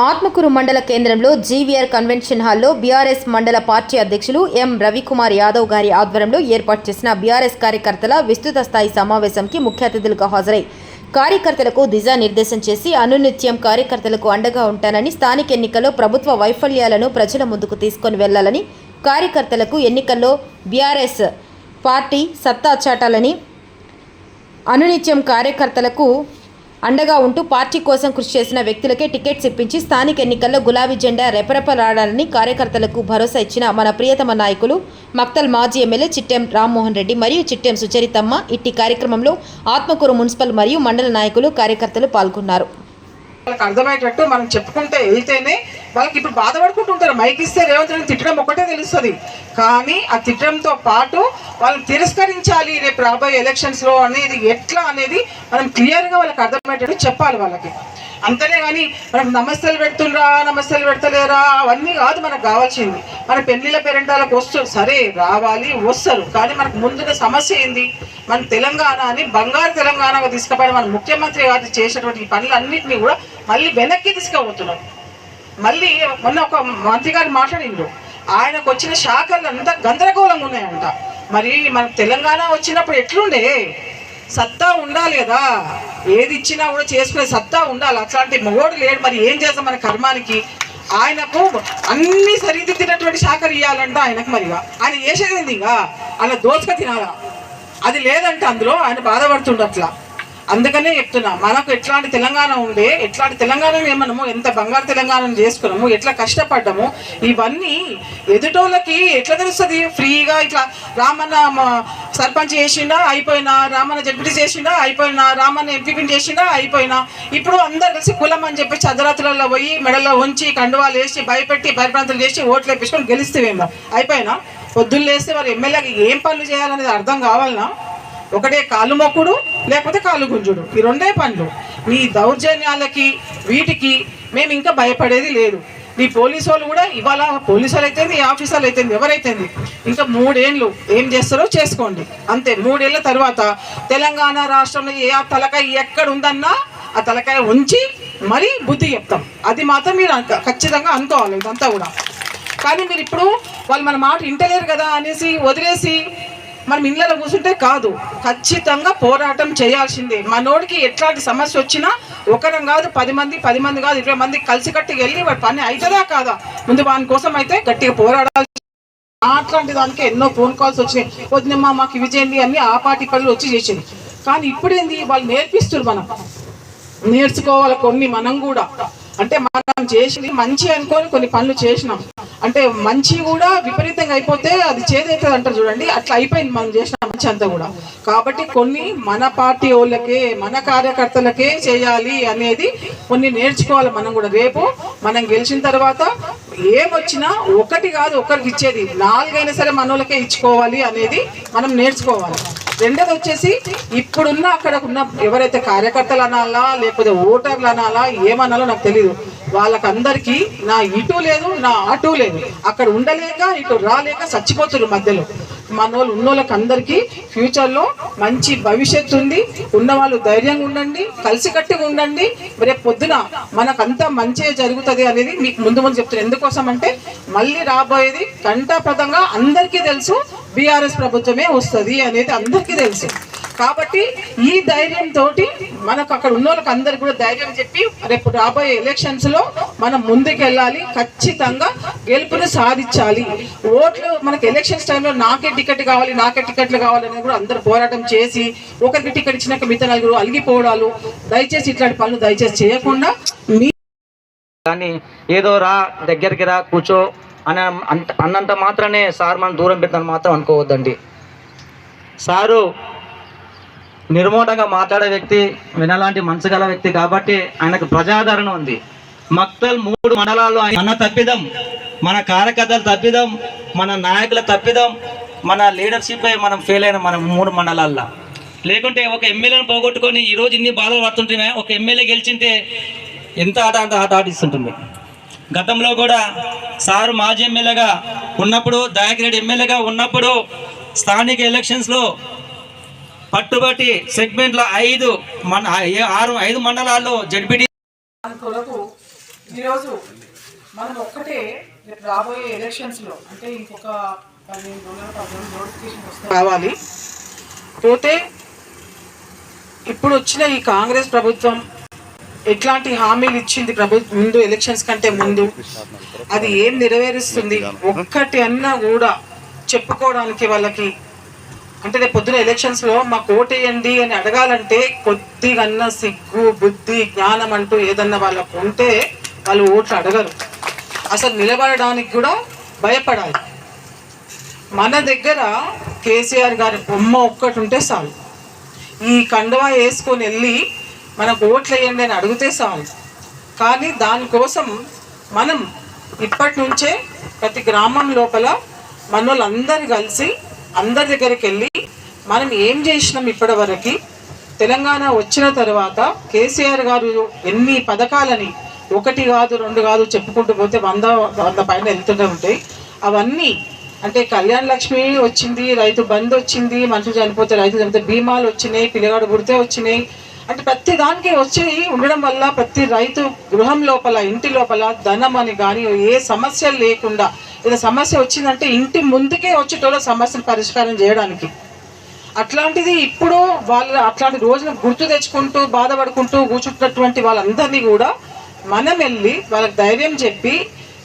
ఆత్మకూరు మండల కేంద్రంలో GVR convention హాల్లో బీఆర్ఎస్ మండల పార్టీ అధ్యక్షులు ఎం రవికుమార్ యాదవ్ గారి ఆధ్వర్యంలో ఏర్పాటు చేసిన బీఆర్ఎస్ కార్యకర్తల విస్తృత స్థాయి సమావేశంకి ముఖ్య అతిథులుగా హాజరై కార్యకర్తలకు దిశానిర్దేశం చేసి అనునిత్యం కార్యకర్తలకు అండగా ఉంటానని స్థానిక ఎన్నికల్లో ప్రభుత్వ వైఫల్యాలను ప్రజల ముందుకు తీసుకొని వెళ్ళాలని కార్యకర్తలకు ఎన్నికల్లో బీఆర్ఎస్ పార్టీ సత్తా చాటాలని అనునిత్యం కార్యకర్తలకు అండగా ఉంటూ పార్టీ కోసం కృషి చేసిన వ్యక్తులకే టికెట్స్ ఇప్పించి స్థానిక ఎన్నికల్లో గులాబీ జెండా రెపరెపలాడాలని కార్యకర్తలకు భరోసా ఇచ్చిన మన ప్రియతమ నాయకులు మక్తల్ మాజీ ఎమ్మెల్యే చిట్టెం రామ్మోహన్ రెడ్డి మరియు చిట్టెం సుచరితమ్మ ఇట్టి కార్యక్రమంలో ఆత్మకూరు మున్సిపల్ మరియు మండల నాయకులు కార్యకర్తలు పాల్గొన్నారు. అర్థమయ్యేటట్టు మనం చెప్పుకుంటే వెళ్తేనే వాళ్ళకి ఇప్పుడు బాధపడుకుంటుంటారు మైక్ ఇస్తే రేవంత్ రెడ్డి తిట్టడం ఒకటే తెలుస్తుంది. కానీ ఆ తిట్టడంతో పాటు వాళ్ళని తిరస్కరించాలి రేపు రాబోయే ఎలక్షన్స్లో అనేది ఎట్లా అనేది మనం క్లియర్గా వాళ్ళకి అర్థమయ్యేటట్టు చెప్పాలి వాళ్ళకి. అంతనే కానీ మనకు నమస్తలు పెడుతుండ్రా నమస్తలు పెడతలేరా అవన్నీ కాదు మనకు కావాల్సింది. మన పెళ్ళిళ్ళ పేరెంటాలకు వస్తారు సరే రావాలి వస్తారు. కానీ మనకు ముందుగా సమస్య ఏంది? మన తెలంగాణ అని బంగారు తెలంగాణగా తీసుకుపోయిన మన ముఖ్యమంత్రి గారు చేసినటువంటి ఈ పనులన్నింటినీ కూడా మళ్ళీ వెనక్కి తీసుకుపోతున్నారు. మళ్ళీ మొన్న ఒక మంత్రి గారు మాట్లాడిండు ఆయనకు వచ్చిన శాఖలు అంతా గందరగోళంగా ఉన్నాయంట. మరి మనకు తెలంగాణ వచ్చినప్పుడు ఎట్లుండే? సత్తా ఉండాలి కదా. ఏది ఇచ్చినా కూడా చేసుకునే సత్తా ఉండాలి. అట్లాంటి మొగోడు లేడు. మరి ఏం చేస్తాం మన కర్మానికి? ఆయనకు అన్ని సరిదిద్దినటువంటి శాఖలు ఇవ్వాలంట ఆయనకు మరిగా ఆయన చేసేది ఇంకా? అలా దోసుక తినాలా? అది లేదంట అందులో ఆయన బాధపడుతుండట్లా అందుకనే చెప్తున్నా మనకు ఎట్లాంటి తెలంగాణ ఉండే ఎట్లాంటి తెలంగాణని మనము ఎంత బంగారు తెలంగాణను చేసుకున్నాము ఎట్లా కష్టపడ్డాము ఇవన్నీ ఎదుటోళ్ళకి ఎట్లా తెలుస్తుంది? ఫ్రీగా ఇట్లా రామన్న సర్పంచ్ చేసిండా అయిపోయినా రామన్న జడ్పీటీ చేసిండా అయిపోయినా రామన్న ఎంపీపీని చేసిండా అయిపోయినా. ఇప్పుడు అందరు కలిసి కులం అని చెప్పి చదరాత్రులలో పోయి మెడలో ఉంచి కండువాలు వేసి భయపెట్టి భయప్రాంతాలు చేసి ఓట్లు వేపించుకొని గెలిస్తేవేమో అయిపోయినా? పొద్దున్న లేస్తే మరి ఎమ్మెల్యేకి ఏం పనులు చేయాలనేది అర్థం కావాలనా? ఒకటే కాలు మొక్కుడు లేకపోతే కాలు గుంజుడు. ఈ రెండే పనులు. మీ దౌర్జన్యాలకి వీటికి మేము ఇంకా భయపడేది లేదు. మీ పోలీసు వాళ్ళు కూడా ఇవాళ పోలీసు వాళ్ళు అయితే ఈ ఆఫీసర్లు అయితే ఎవరైతే ఇంకా మూడేళ్ళు ఏం చేస్తారో చేసుకోండి. అంతే మూడేళ్ళ తర్వాత తెలంగాణ రాష్ట్రంలో ఏ ఆ తలకాయ ఎక్కడ ఉందన్నా ఆ తలకాయ ఉంచి మరీ బుద్ధి చెప్తాం. అది మాత్రం మీరు అంత- ఖచ్చితంగా అనుకోవాలి ఇదంతా కూడా. కానీ మీరు ఇప్పుడు వాళ్ళు మన మాట వింటలేరు కదా అనేసి వదిలేసి మనం ఇళ్ళలో కూర్చుంటే కాదు. ఖచ్చితంగా పోరాటం చేయాల్సిందే. మనోడికి ఎట్లాంటి సమస్య వచ్చినా ఒకరం కాదు పది మంది పది మంది కాదు ఇరవై మంది కలిసి కట్టి వెళ్ళి వాడి పని అవుతుందా కాదా? ముందు వాని కోసం అయితే గట్టిగా పోరాడాలి అట్లాంటి దానికి ఎన్నో ఫోన్ కాల్స్ వచ్చినాయి. వదినమ్మా మాకు ఇవి చేయండి అన్ని ఆ పార్టీ పనులు వచ్చి చేసింది. కానీ ఇప్పుడేంది? వాళ్ళు నేర్పిస్తారు మనం. నేర్చుకోవాలి కొన్ని మనం కూడా. అంటే మనం చేసింది మంచి అనుకొని కొన్ని పనులు చేసినాం. అంటే మంచి కూడా విపరీతంగా అయిపోతే అది చేదవుతుంది అంటారు చూడండి. అట్లా అయిపోయింది మనం చేసిన మంచి అంతా కూడా. కాబట్టి కొన్ని మన పార్టీ వాళ్ళకే మన కార్యకర్తలకే చేయాలి అనేది కొన్ని నేర్చుకోవాలి మనం కూడా. రేపు మనం గెలిచిన తర్వాత ఏమొచ్చినా ఒకటి కాదు ఒకరికి ఇచ్చేది. నాలుగైనా సరే మనోళ్ళకే ఇచ్చుకోవాలి అనేది మనం నేర్చుకోవాలి. రెండోది వచ్చేసి ఇప్పుడున్న అక్కడ ఉన్న ఎవరైతే కార్యకర్తలు అనాలా లేకపోతే ఓటర్లు అనాలా ఏమనాలో నాకు తెలియదు వాళ్ళకందరికీ నా ఇటు లేదు నా అటు లేదు. అక్కడ ఉండలేక ఇటు రాలేక చచ్చిపోతున్నారు మధ్యలో. మన వాళ్ళు ఉన్నోళ్ళకి అందరికీ ఫ్యూచర్లో మంచి భవిష్యత్తు ఉంది. ఉన్నవాళ్ళు ధైర్యంగా ఉండండి కలిసికట్టుగా ఉండండి. రేపు పొద్దున మనకంతా మంచిగా జరుగుతుంది అనేది మీకు ముందు ముందు చెప్తున్నారు ఎందుకోసం అంటే మళ్ళీ రాబోయేది కంఠాపదంగా అందరికీ తెలుసు బీఆర్ఎస్ ప్రభుత్వమే వస్తుంది అనేది అందరికీ తెలుసు. కాబట్టి ఈ ధైర్యంతో మనకు అక్కడ ఉన్న వాళ్ళకి అందరికి కూడా ధైర్యం చెప్పి రేపు రాబోయే ఎలక్షన్స్లో మనం ముందుకెళ్ళాలి ఖచ్చితంగా గెలుపుని సాధించాలి. ఓట్లు మనకి ఎలక్షన్స్ టైంలో నాకే టికెట్ కావాలి నాకే టికెట్లు కావాలని కూడా అందరు పోరాటం చేసి ఒకరికి టికెట్ ఇచ్చినాక మిగతా నలుగురు అలిగిపోవడాలు దయచేసి ఇట్లాంటి పనులు దయచేసి చేయకుండా మీ కానీ ఏదో రా దగ్గరికి రా కూర్చో అని అంత అన్నంత మాత్రమే సార్ మనం దూరం పెడతాను మాత్రం అనుకోవద్దండి. సారు నిర్మోటంగా మాట్లాడే వ్యక్తి వినలాంటి మనసు గల వ్యక్తి కాబట్టి ఆయనకు ప్రజాదరణ ఉంది. మక్తల్ మూడు మండలాల్లో మన తప్పిదం మన కార్యకర్తల తప్పిదం మన నాయకుల తప్పిదం మన లీడర్షిప్ మనం ఫెయిల్ అయిన మన మూడు మండలాల్లో. లేకుంటే ఒక ఎమ్మెల్యేని పోగొట్టుకొని ఈరోజు ఇన్ని బాధలు పడుతుంటే ఒక ఎమ్మెల్యే గెలిచింటే ఎంత ఆట అంత ఆట ఆడిస్తుంటుంది. గతంలో కూడా సారు మాజీ ఎమ్మెల్యేగా ఉన్నప్పుడు దయాకిరెడ్డి ఎమ్మెల్యేగా ఉన్నప్పుడు స్థానిక ఎలక్షన్స్లో పట్టుబట్టి సెగ్మెంట్లో ఐదు మన ఆరు ఐదు మండలాల్లో జడ్పీటీ కొరకు ఈరోజు మనం ఒక్కటే రాబోయే ఎలక్షన్స్లో అంటే ఇంకొక రావాలి. పోతే ఇప్పుడు వచ్చిన ఈ కాంగ్రెస్ ప్రభుత్వం ఎట్లాంటి హామీలు ఇచ్చింది ప్రభు ముందు ఎలక్షన్స్ కంటే ముందు? అది ఏం నెరవేరుస్తుంది? ఒక్కటి అన్నా కూడా చెప్పుకోవడానికి వాళ్ళకి అంటే రేపు పొద్దున ఎలక్షన్స్లో మాకు ఓటేయండి అని అడగాలంటే కొద్దిగన్నా సిగ్గు బుద్ధి జ్ఞానం అంటూ ఏదన్నా వాళ్ళకు ఉంటే వాళ్ళు ఓట్లు అడగరు. అసలు నిలబడడానికి కూడా భయపడాలి. మన దగ్గర కేసీఆర్ గారి బొమ్మ ఒక్కటి ఉంటే చాలు. ఈ కండువా వేసుకొని వెళ్ళి మనకు ఓట్లు వేయండి అని అడిగితే చాలు. కానీ దానికోసం మనం ఇప్పటి నుంచే ప్రతి గ్రామం లోపల మనోళ్ళందరూ కలిసి అందరి దగ్గరికి వెళ్ళి మనం ఏం చేసినాం ఇప్పటివరకు? తెలంగాణ వచ్చిన తర్వాత కేసీఆర్ గారు ఎన్ని పథకాలని ఒకటి కాదు రెండు కాదు చెప్పుకుంటూ పోతే వంద వంద పైన వెళ్తూనే ఉంటాయి. అవన్నీ అంటే కళ్యాణ లక్ష్మి వచ్చింది రైతు బంద్ వచ్చింది మనుషులు చనిపోతే రైతు చనిపోతే బీమాలు వచ్చినాయి పిల్లగాడు గుడితే వచ్చినాయి. అంటే ప్రతి దానికి వచ్చి ఉండడం వల్ల ప్రతి రైతు గృహం లోపల ఇంటి లోపల ధనం అని కానీ ఏ సమస్య లేకుండా ఏదైనా సమస్య వచ్చిందంటే ఇంటి ముందుకే వచ్చేటోళ్ళ సమస్యను పరిష్కారం చేయడానికి. అట్లాంటిది ఇప్పుడు వాళ్ళ అట్లాంటి రోజున గుర్తు తెచ్చుకుంటూ బాధపడుకుంటూ కూర్చుంటున్నటువంటి వాళ్ళందరినీ కూడా మనం వెళ్ళి వాళ్ళకి ధైర్యం చెప్పి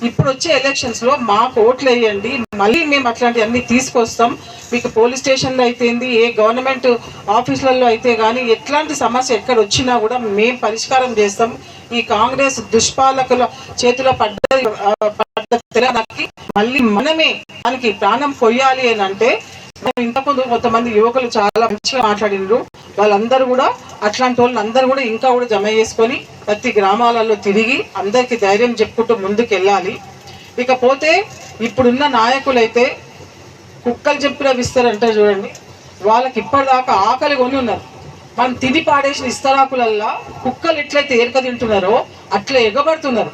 ఇప్పుడు వచ్చే ఎలక్షన్స్లో మాకు ఓట్లు వేయండి మళ్ళీ మేము అట్లాంటివన్నీ తీసుకొస్తాం. మీకు పోలీస్ స్టేషన్లో అయితేంది ఏ గవర్నమెంట్ ఆఫీసులలో అయితే కానీ ఎట్లాంటి సమస్య ఎక్కడ వచ్చినా కూడా మేము పరిష్కారం చేస్తాం. ఈ కాంగ్రెస్ దుష్పాలకుల చేతిలో పడ్డ పడ్డ తెలంగాణకి మళ్ళీ మనమే దానికి ప్రాణం పొయ్యాలి అని అంటే ఇంతకుముందు కొంతమంది యువకులు చాలా మంచిగా మాట్లాడినారు. వాళ్ళందరూ కూడా అట్లాంటి వాళ్ళు అందరూ కూడా ఇంకా కూడా జమ చేసుకొని ప్రతి గ్రామాలలో తిరిగి అందరికీ ధైర్యం చెప్పుకుంటూ ముందుకు వెళ్ళాలి ఇకపోతే ఇప్పుడున్న నాయకులైతే కుక్కలు చెప్పిన విస్తారంటే చూడండి. వాళ్ళకి ఇప్పటిదాకా ఆకలి కొని ఉన్నారు. మనం తిని పాడేసిన ఇస్తరాకులల్లా కుక్కలు ఎట్లయితే ఏరక తింటున్నారో అట్లా ఎగబడుతున్నారు.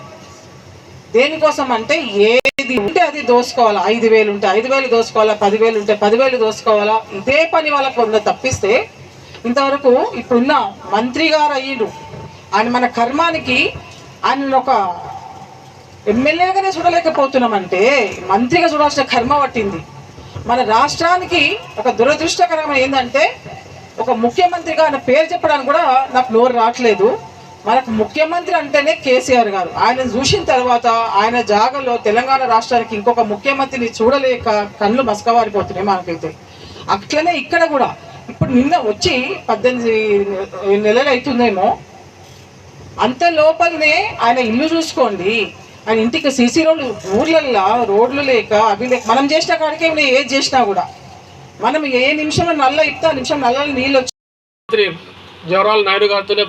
దేనికోసం అంటే ఏది ఉంటే అది దోసుకోవాలా. ఐదు వేలు ఉంటే ఐదు వేలు దోసుకోవాలా పదివేలు ఉంటే పదివేలు దోసుకోవాలా. ఇదే పని వాళ్ళకు ఉన్న తప్పిస్తే ఇంతవరకు ఇప్పుడున్న మంత్రి గారు అయ్యిండు. ఆయన మన కర్మానికి ఆయన ఒక ఎమ్మెల్యేగానే చూడలేకపోతున్నామంటే మంత్రిగా చూడాల్సిన కర్మ పట్టింది. మన రాష్ట్రానికి ఒక దురదృష్టకరం ఏంటంటే ఒక ముఖ్యమంత్రిగా ఆయన పేరు చెప్పడానికి కూడా నాకు నోరు రావట్లేదు. మనకు ముఖ్యమంత్రి అంటేనే కేసీఆర్ గారు. ఆయన చూసిన తర్వాత ఆయన జాగలో తెలంగాణ రాష్ట్రానికి ఇంకొక ముఖ్యమంత్రిని చూడలేక కళ్ళు మసకవారిపోతున్నాయి మనకైతే. అట్లనే ఇక్కడ కూడా. ఇప్పుడు నిన్న వచ్చి పద్దెనిమిది నెలలు అవుతుందేమో అంత లోపలనే ఆయన ఇల్లు చూసుకోండి. ఆయన ఇంటికి సీసీ రోడ్లు ఊర్లల్లో రోడ్లు లేక అవి లేక మనం చేసిన కాడికి ఏమి ఏది చేసినా కూడా. మనం ఏ నిమిషంలో నల్ల ఇస్తే ఆ నిమిషం నల్లని నీళ్ళు వచ్చి జవహర్లాల్ నాయుడు గారితోనే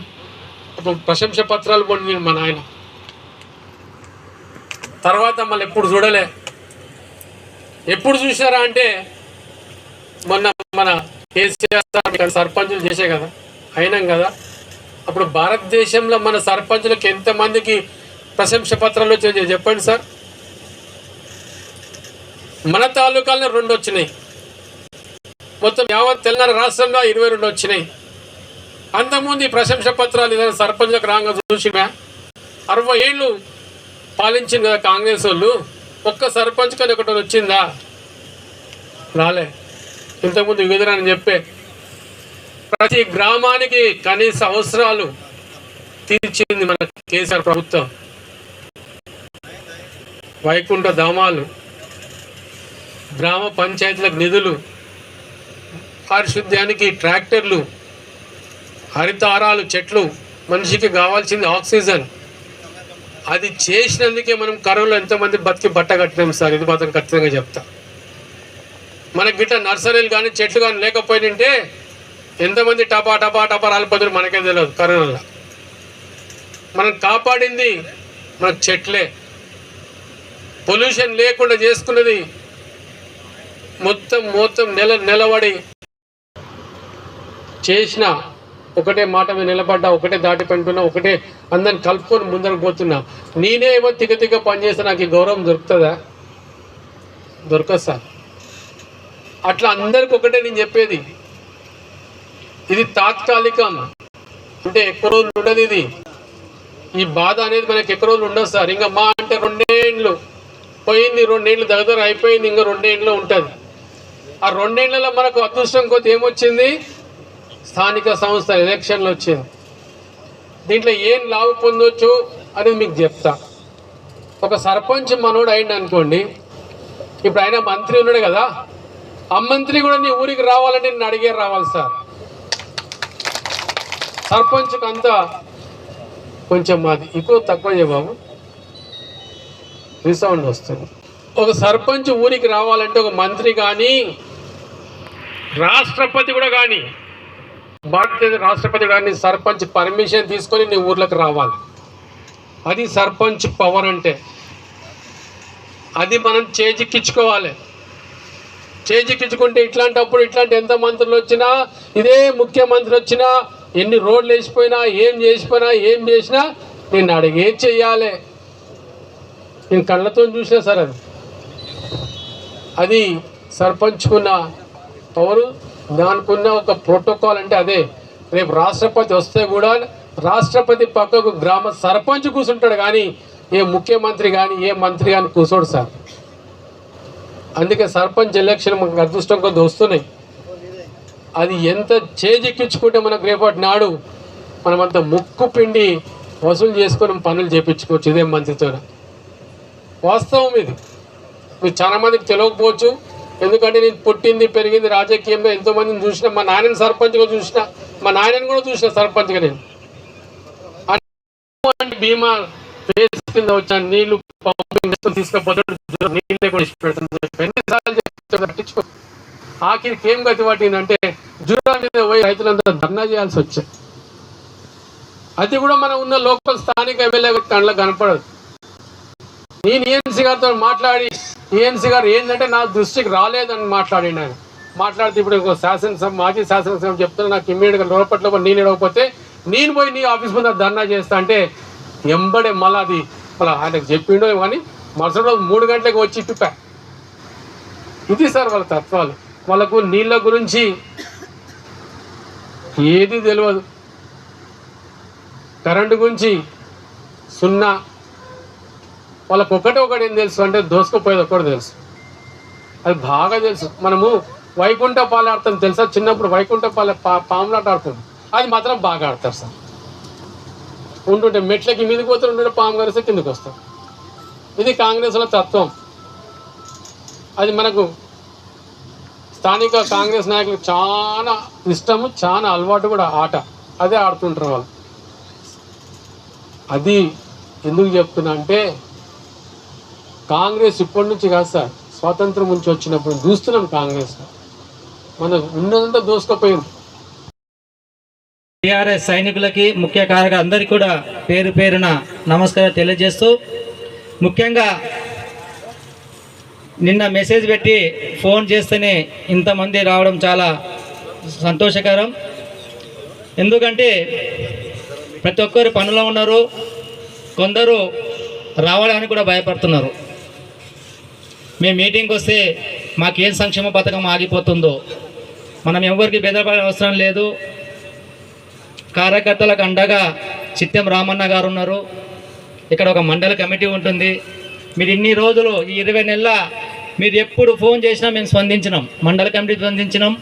ఒక ప్రశంస పత్రాలు పొందింది మన ఆయన తర్వాత మళ్ళీ ఎప్పుడు చూడలే. ఎప్పుడు చూసారా అంటే మొన్న మన కేసీఆర్ సార్ ఇక్కడ సర్పంచులు చేసే కదా అయినాం కదా. అప్పుడు భారతదేశంలో మన సర్పంచులకు ఎంతమందికి ప్రశంస పత్రాలు వచ్చాయో చెప్పండి సార్. మన తాలూకాలో రెండు వచ్చినాయి. మొత్తం యావత్ తెలంగాణ రాష్ట్రంలో ఇరవై రెండు వచ్చినాయి. అంతకుముందు ఈ ప్రశంస పత్రాలు ఏదైనా సర్పంచ్లకు రాగా చూసినా అరవై ఏళ్ళు పాలించింది కదా కాంగ్రెస్ వాళ్ళు ఒక్క సర్పంచ్ కానీ ఒకటి వచ్చిందా? రాలే. ఇంతకుముందు విధులని చెప్పే. ప్రతి గ్రామానికి కనీస అవసరాలు తీర్చింది మన కేసీఆర్ ప్రభుత్వం. వైకుంఠ ధామాలు గ్రామ పంచాయతీలకు నిధులు పారిశుద్ధ్యానికి ట్రాక్టర్లు హరితారాలు చెట్లు మనిషికి కావాల్సింది ఆక్సిజన్. అది చేసినందుకే మనం కరోనాలో ఎంతమంది బతికి బట్ట కట్టినాం సార్ ఇది మాత్రం ఖచ్చితంగా చెప్తా. మనకి గిట్ట నర్సరీలు కానీ చెట్లు కానీ లేకపోయింటే ఎంతమంది టపా టపా టపా రాలిపోతారు మనకే తెలియదు కరోనాలో. మనం కాపాడింది మన చెట్లే. పొల్యూషన్ లేకుండా చేసుకున్నది మొత్తం మొత్తం నెల నిలబడి చేసిన ఒకటే మాట మీద నిలబడ్డా ఒకటే దాటి పెంటున్నా ఒకటే అందరిని కలుపుకొని ముందరకు పోతున్నా. నేనే ఏమో తిగ తిగ పని చేస్తే నాకు ఈ గౌరవం దొరుకుతుందా? దొరకదు సార్. అట్లా అందరికి ఒకటే నేను చెప్పేది. ఇది తాత్కాలికం. అంటే ఎక్కువ రోజులు ఉండదు ఇది. ఈ బాధ అనేది మనకి ఎక్కువ రోజులు ఉండదు సార్. ఇంకా మా అంటే రెండేండ్లు. పోయింది రెండేండ్లు దగ్గర అయిపోయింది ఇంకా రెండేండ్లు ఉంటుంది. ఆ రెండేళ్ళలో మనకు అదృష్టం కొద్ది ఏమొచ్చింది? స్థానిక సంస్థ ఎలక్షన్లు వచ్చింది దీంట్లో ఏం లాభం పొందొచ్చు అనేది మీకు చెప్తా. ఒక సర్పంచ్ మనోడు అయింది అనుకోండి ఇప్పుడు ఆయన మంత్రి ఉన్నాడు కదా ఆ మంత్రి కూడా నీ ఊరికి రావాలంటే నేను అడిగే రావాలి సార్. సర్పంచ్కి అంతా కొంచెం మాది ఎక్కువ తక్కువ బాబు. రీసౌండ్ వస్తుంది. ఒక సర్పంచ్ ఊరికి రావాలంటే ఒక మంత్రి కానీ రాష్ట్రపతి కూడా కానీ భారతదేశ రాష్ట్రపతి కానీ సర్పంచ్ పర్మిషన్ తీసుకొని నీ ఊర్లోకి రావాలి. అది సర్పంచ్ పవర్ అంటే. అది మనం చేజిక్కించుకోవాలి చేజిక్కించుకుంటే ఇట్లాంటప్పుడు ఇట్లాంటి ఎంత మంత్రులు వచ్చినా ఇదే ముఖ్యమంత్రి వచ్చినా ఎన్ని రోడ్లు వేసిపోయినా ఏం చేసిపోయినా ఏం చేసినా నేను అడిగి ఏం చెయ్యాలి. నేను కళ్ళతో చూసినా సార్ అది. అది సర్పంచ్కున్న పవరు దానికున్న ఒక ప్రోటోకాల్ అంటే అదే. రేపు రాష్ట్రపతి వస్తే కూడా రాష్ట్రపతి పక్కకు గ్రామ సర్పంచ్ కూర్చుంటాడు కానీ ఏ ముఖ్యమంత్రి కానీ ఏ మంత్రి కానీ కూర్చోడు సార్. అందుకే సర్పంచ్ ఎలక్షన్ మనకు అదృష్టం కొద్ది వస్తున్నాయి. అది ఎంత చేజెక్కించుకుంటే మనకు రేపటి నాడు మనమంత ముక్కు పిండి వసూలు చేసుకొని పనులు చేపించుకోవచ్చు ఇదే మంత్రితో వాస్తవం ఇది. మీరు చాలామందికి తెలియకపోవచ్చు. ఎందుకంటే నేను పుట్టింది పెరిగింది రాజకీయంలో ఎంతోమందిని చూసిన మా నాయనని సర్పంచ్గా చూసిన మా నాయనని కూడా చూసిన సర్పంచ్గా నేను. అటువంటి బీమా ఫేస్ కింద వచ్చాను నీళ్ళు పంపింగ్ తీసుకపోతే నీళ్ళే కూడా ఇచ్చి ఎన్నిసార్లు ఆఖరికి ఏం గతి పట్టిందంటే జూరా మీద పోయి రైతులందరూ ధర్నా చేయాల్సి వచ్చాయి అది కూడా మనం ఉన్న లోకల్ స్థానిక ఎమ్మెల్యే కళ్ళ కనపడదు. నేను ఏఎన్సీ గారితో మాట్లాడి ఏఎన్సీ గారు ఏంటంటే నా దృష్టికి రాలేదని మాట్లాడి ఆయన. మాట్లాడితే ఇప్పుడు ఇంకో శాసనసభ మాజీ శాసనసభ చెప్తున్నా నాకు ఇమ్మీడియట్గా లోపట్లో నేను ఇవ్వకపోతే నేను పోయి నీ ఆఫీస్ ముందు ధర్నా చేస్తా అంటే ఎంబడే మళ్ళీ అది మళ్ళీ ఆయనకు చెప్పిండో కానీ మరుసటి రోజు మూడు గంటలకు వచ్చి తిప్పా ఇది సార్ వాళ్ళ తత్వాలు. వాళ్ళకు నీళ్ళ గురించి ఏది తెలియదు. కరెంటు గురించి సున్నా వాళ్ళకు ఒకటి ఒకటి ఏం తెలుసు అంటే దోసుకుపోయేది ఒకటి తెలుసు. అది బాగా తెలుసు. మనము వైకుంఠ పాలాడతాం తెలుసా? చిన్నప్పుడు వైకుంఠ పాల పా పాములాట ఆడుతాం అది మాత్రం బాగా ఆడతారు సార్. ఉంటుంటే మెట్లకి మీదకి పోతుంటే పాము కరిస్తే కిందకి వస్తాం. ఇది కాంగ్రెస్ల తత్వం. అది మనకు స్థానిక కాంగ్రెస్ నాయకులు చాలా ఇష్టము చాలా అలవాటు కూడా ఆట. అదే ఆడుతుంటారు వాళ్ళు. అది ఎందుకు చెప్తున్నా అంటే కాంగ్రెస్ ఇప్పటి నుంచి కాదు సార్. స్వాతంత్రం నుంచి వచ్చినప్పుడు చూస్తున్నాం కాంగ్రెస్. మనం ఉన్నదంతా దోసుకపోయింది. టీఆర్ఎస్ సైనికులకి ముఖ్య కార్యక అందరికీ కూడా పేరు పేరున నమస్కారం తెలియజేస్తూ ముఖ్యంగా నిన్న మెసేజ్ పెట్టి ఫోన్ చేస్తేనే ఇంతమంది రావడం చాలా సంతోషకరం. ఎందుకంటే ప్రతి ఒక్కరు పనిలో ఉన్నారు కొందరు రావడానికి కూడా భయపడుతున్నారు. మేము మీటింగ్కి వస్తే మాకేం సంక్షేమ పథకం ఆగిపోతుందో? మనం ఎవరికి బెదరపడే అవసరం లేదు. కార్యకర్తలకు అండగా చిత్యం రామన్న గారు ఉన్నారు. ఇక్కడ ఒక మండల కమిటీ ఉంటుంది. మీరు ఇన్ని రోజులు ఈ ఇరవై నెలల మీరు ఎప్పుడు ఫోన్ చేసినా మేము స్పందించినాం. మండల కమిటీ స్పందించినాం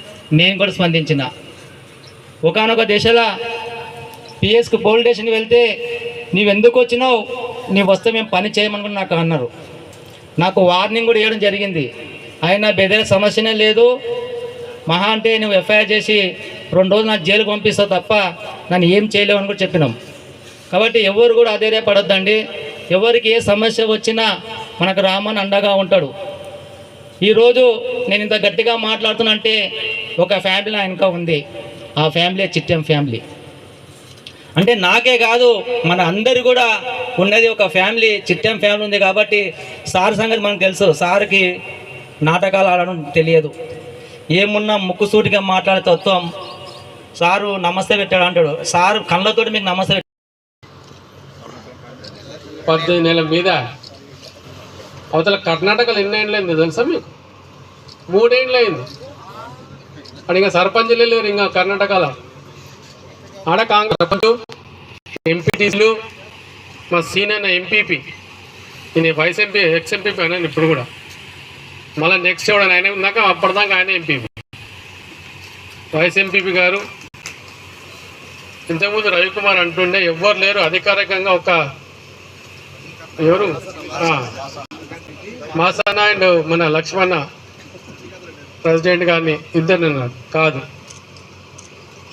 నేను కూడా స్పందించిన. ఒకనొక దశలో పిఎస్కి పోలీస్ స్టేషన్కి వెళ్తే నీవు ఎందుకు వచ్చినావు? నీ వస్తే మేము పని చేయమనుకుని నాకు అన్నారు. నాకు వార్నింగ్ కూడా ఇవ్వడం జరిగింది. అయినా బెదిరే సమస్యనే లేదు. మహా అంటే నువ్వు ఎఫ్ఐఆర్ చేసి రెండు రోజులు నాకు జైలు పంపిస్తావు తప్ప నన్ను ఏం చేయలేవు అని కూడా చెప్పినాం. కాబట్టి ఎవరు కూడా అధైర్యపడొద్దండి. ఎవరికి ఏ సమస్య వచ్చినా మనకు రామన్ అండగా ఉంటాడు. ఈరోజు నేను ఇంత గట్టిగా మాట్లాడుతున్నా అంటే ఒక ఫ్యామిలీ నా ఉంది. ఆ ఫ్యామిలీ చిట్టెం ఫ్యామిలీ. అంటే నాకే కాదు మన అందరు కూడా ఉన్నది ఒక ఫ్యామిలీ చిట్టెం ఫ్యామిలీ ఉంది కాబట్టి సార్ సంగతి మనకు తెలుసు. సార్కి నాటకాలు ఆడడం తెలియదు. ఏమున్నా ముక్కుసూటిగా మాట్లాడే తత్వం సారు నమస్తే పెట్టాడు అంటాడు. సారు కళ్ళతో మీకు నమస్తే పెట్టాడు. పద్దెనిమిది నెలల మీద? అవతల కర్ణాటకలో ఎన్ని ఏళ్ళు అయింది తెలుసా మీకు? మూడేళ్ళు అయింది. అక్కడ ఇంకా సర్పంచ్లు లేరు ఇంకా కర్ణాటకలో. ఆడ కాంగ్రెస్ సర్పంచ్ ఎంపీటీసీలు మా సీనియర్ ఎంపీపీ నేను వైస్ ఎంపీ ఎక్స్ ఎంపీపీ అయినా ఇప్పుడు కూడా. మళ్ళీ నెక్స్ట్ ఎవడైనా ఆయన ఉన్నాక అప్పటిదాకా ఆయన ఎంపీపీ వైస్ ఎంపీపీ గారు. ఇంతకుముందు రవికుమార్ అంటుండే ఎవ్వరు లేరు అధికారికంగా ఒక ఎవరు? ఆ, మాసాన అండ్ మన లక్ష్మణ ప్రెసిడెంట్ గారిని ఇద్దరు కాదు.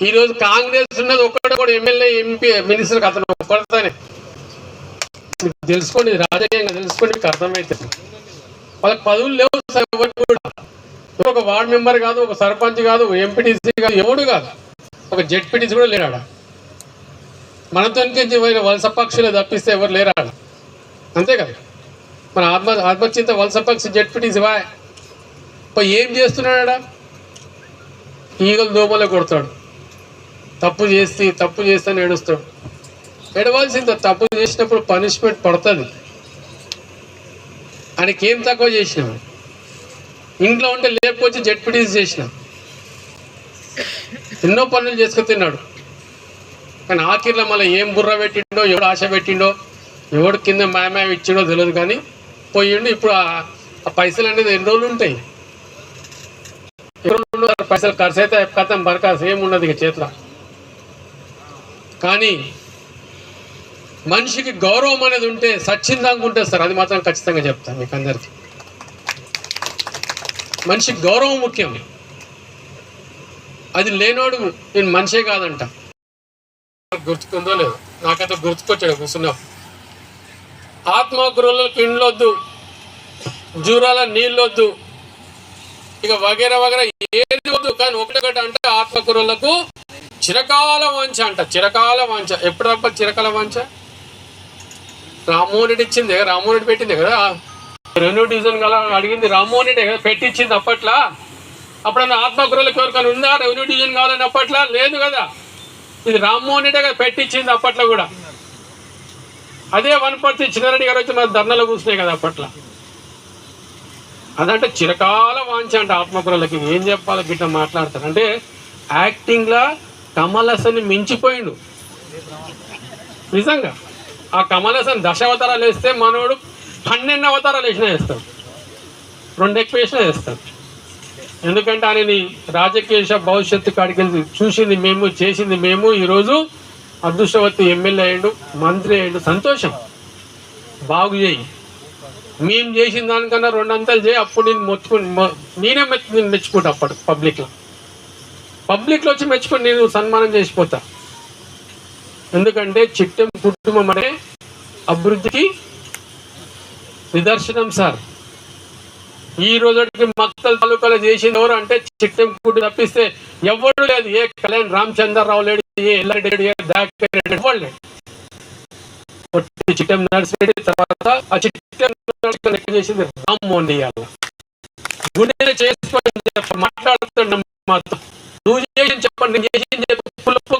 ఈరోజు కాంగ్రెస్ ఉన్నది ఒక్కడు కూడా ఎమ్మెల్యే ఎంపీ మినిస్టర్ అతను ఒక్కడితోనే. తెలుసుకోండి రాజకీయంగా తెలుసుకోండి మీకు అర్థమవుతుంది వాళ్ళకి పదవులు లేవు సార్ ఎవరికి కూడా. ఒక వార్డ్ మెంబర్ కాదు ఒక సర్పంచ్ కాదు ఎంపీటీసీ కాదు ఎవడు కాదు. ఒక జెడ్పీటీసీ కూడా లేరాడ? మనతో పోయిన వలస పక్షులు తప్పిస్తే ఎవరు లేరాడ? అంతే కదా? మన ఆత్మ ఆత్మచింత వలస పక్షి జెడ్పీటీసీ వా ఏం చేస్తున్నాడా ఈగలు దోమలో కొడతాడు తప్పు చేస్తే తప్పు చేస్తే ఏడుస్తాడు. ఏడవలసింది తప్పు చేసినప్పుడు పనిష్మెంట్ పడుతుంది. ఆయనకి ఏం తక్కువ చేసినాం? ఇంట్లో ఉంటే లేకపోతే జడ్పిటీస్ చేసిన. ఎన్నో పనులు చేసుకుని తిన్నాడు. కానీ ఆఖరిలో మళ్ళీ ఏం బుర్ర పెట్టిండో ఎవడు ఆశ పెట్టిండో ఎవడు కింద మాయమాయ ఇచ్చిండో తెలియదు కానీ పోయిండు. ఇప్పుడు ఆ- పైసలు అనేది ఎన్ని రోజులు ఉంటాయి? పైసలు ఖర్చు అయితే కథం బరకాసు ఏం ఉండదు ఇక చేతిలో? కానీ మనిషికి గౌరవం అనేది ఉంటే సచ్చిందాంగా సార్ అది మాత్రం ఖచ్చితంగా చెప్తాను మీకు అందరికీ. మనిషికి గౌరవం ముఖ్యం. అది లేనోడు నేను మనిషే కాదంట. గుర్తుకుందో లేదు? నాకైతే గుర్తుకొచ్చాడు కూర్చున్నావు ఆత్మగురువులకు ఇండ్లొద్దు జూరాల నీళ్ళొద్దు ఇక వగేర వగేర ఏది వద్దు. కానీ ఒకటి అంటే ఆత్మకురులకు చిరకాల వాంఛ అంట చిరకాల వాంఛ. ఎప్పుడు తప్ప చిరకాల వాంఛ? రామ్మోహన్ రెడ్డి ఇచ్చింది రామ్మోహన్ రెడ్డి పెట్టింది కదా? రెవెన్యూ డివిజన్ గల అడిగింది రామ్మోహన్ రెడ్డి కదా పెట్టించింది అప్పట్లో? అప్పుడన్నా ఆత్మగురువులకు ఎవరికైనా ఉందా? రెవెన్యూ డివిజన్ కావాలని అప్పట్లో? లేదు కదా. ఇది రామ్మోహన్ రెడ్డి కదా పెట్టించింది అప్పట్లో కూడా. అదే వనపర్తి చిన్నారెడ్డి గారు వచ్చి మన ధర్నలో కూర్చున్నాయి కదా అప్పట్లో. అదంటే చిరకాల వాంఛ అంటే ఆత్మకూరలకి ఏం చెప్పాలి గిట్ట మాట్లాడతారు? అంటే యాక్టింగ్లా కమల్ హాసన్ మించిపోయిండు. నిజంగా. ఆ కమల్ హాసన్ దశ అవతారాలు వేస్తే మనోడు పన్నెండు అవతారాలు వేసినా వేస్తాడు. రెండు ఎక్కువ వేసినా వేస్తాడు. ఎందుకంటే ఆయనని రాజకీయ భవిష్యత్తు కాడికి వెళ్ళి చూసింది మేము చేసింది మేము. ఈరోజు అదృష్టవతి ఎమ్మెల్యే అయ్యిండు మంత్రి అయ్యిండు. సంతోషం. బాగు చేయి. మేము చేసిన దానికన్నా రెండంతలు చేయి. అప్పుడు నేను మొత్తుకు నేనే నేను మెచ్చుకుంటా అప్పుడు పబ్లిక్లో పబ్లిక్లో వచ్చి మెచ్చుకొని నేను సన్మానం చేసిపోతా ఎందుకంటే చిట్టం కుటుంబం అనే అభివృద్ధికి నిదర్శనం సార్. ఈ రోజుకి మక్తల్ తాలూకాలో చేసింది ఎవరు అంటే చిట్టం కుటుంబం తప్పిస్తే ఎవరు లేదు. ఏ కళ్యాణ్ రామచంద్రరావు లేడు ఏ ఎల్లారెడ్డి లేడు, ఏ దాకర్ లేడు, ఎవడు లేడు పొట్టి చిట్టెం నర్సిరెడ్డి తర్వాత ఆ చిట్టం చేసింది రామ్మోహన్ ఇయ్యాల గుండె చేసుకొని మాట్లాడుతున్నాం మాతో నువ్వు చేసి చెప్పండి నేను చేసి చెప్పి. పులుపు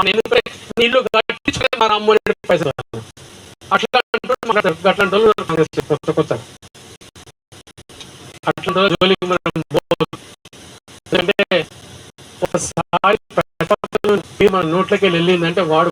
అని ఎందుకంటే నీళ్ళు కట్టించుకునే మా రామ్మోహన్ రెడ్డి పైసలు అట్లా అంటూ మాట్లాడతారు. అట్లాంటి వాళ్ళు కాంగ్రెస్ కొత్త కొత్త. అట్లా జోలికి మనం ఎందుకంటే ఒకసారి మన నోట్లకి వెళ్ళిందంటే వాడు